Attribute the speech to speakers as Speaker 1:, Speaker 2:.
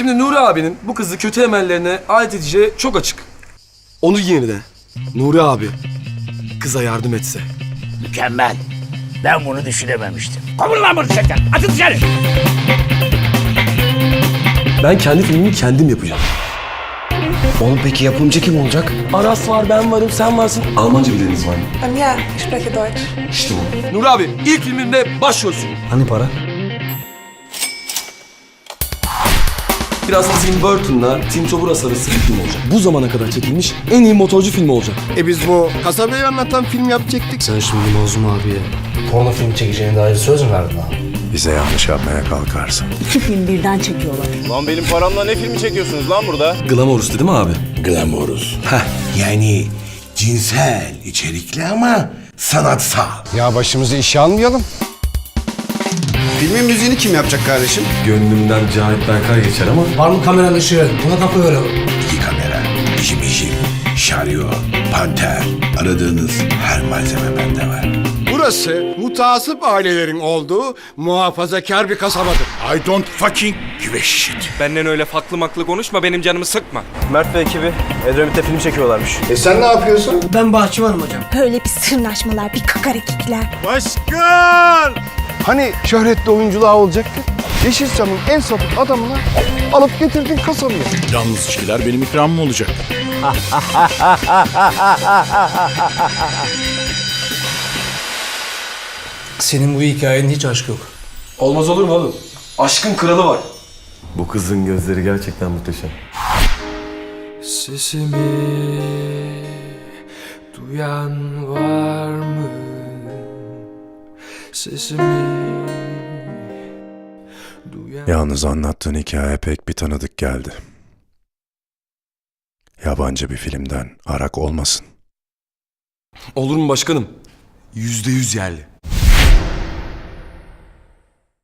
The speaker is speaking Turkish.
Speaker 1: Şimdi Nuri abinin bu kızı kötü emellerine ait edeceği çok açık. Onun yerine Nuri abi kıza yardım etse.
Speaker 2: Mükemmel. Ben bunu düşünememiştim. Kovun lan bunu çeken. Atın dışarı.
Speaker 1: Ben kendi filmimi kendim yapacağım.
Speaker 3: Oğlum peki yapımcı kim olacak?
Speaker 1: Aras var, ben varım, sen varsın. Almanca bileniz var mı?
Speaker 4: Ähm, ja, ich spreche Deutsch.
Speaker 1: İşte bu. Nuri abi ilk filmimde başrolsün.
Speaker 3: Hani para?
Speaker 1: Biraz Tim Burton'la Tim Toburas arası bir film olacak. Bu zamana kadar çekilmiş en iyi motorcu filmi olacak.
Speaker 5: E biz bu kasabayı anlatan film yapacaktık.
Speaker 3: Sen şimdi Mazlum abiye porno film çekeceğine dair söz mü verdin abi?
Speaker 6: Bize yanlış yapmaya kalkarsın.
Speaker 7: İki film birden çekiyorlar.
Speaker 8: Lan benim paramla ne filmi çekiyorsunuz lan burada?
Speaker 1: Glamorous değil mi abi?
Speaker 9: Glamorous. Yani cinsel içerikli ama sanatsal.
Speaker 5: Ya başımızı işe almayalım. Filmin müziğini kim yapacak kardeşim?
Speaker 1: Gönlümden Cahit Berkay geçer ama
Speaker 3: Var mı kameranın ışığı? Buna kapı verelim.
Speaker 9: İki kamera, jim jim, şaryo, panter. Aradığınız her malzeme bende var.
Speaker 5: Burası mutasip ailelerin olduğu muhafazakar bir kasabadır.
Speaker 9: I don't fucking give a shit.
Speaker 8: Benden öyle faklı maklı konuşma benim canımı sıkma.
Speaker 10: Mert ve ekibi Edremit'te film çekiyorlarmış.
Speaker 5: E sen ne yapıyorsun?
Speaker 3: Ben bahçıvanım hocam.
Speaker 7: Böyle bir sırnaşmalar, bir kakarikikler.
Speaker 5: Hani şöhretli oyunculuğa olacaktı? Yeşilçam'ın en sapık adamını alıp getirdin kasabaya.
Speaker 6: Yalnız içkiler benim ikramım olacak.
Speaker 3: Senin bu hikayenin hiç aşkı yok.
Speaker 1: olmaz olur mu oğlum? Aşkın kralı var. Bu kızın gözleri gerçekten muhteşem.
Speaker 10: Sesimi duyan var? Sesimi.
Speaker 6: Yalnız anlattığın hikaye pek bir tanıdık geldi. Yabancı bir filmden arak olmasın.
Speaker 1: Olur mu başkanım? Yüzde yüz yerli.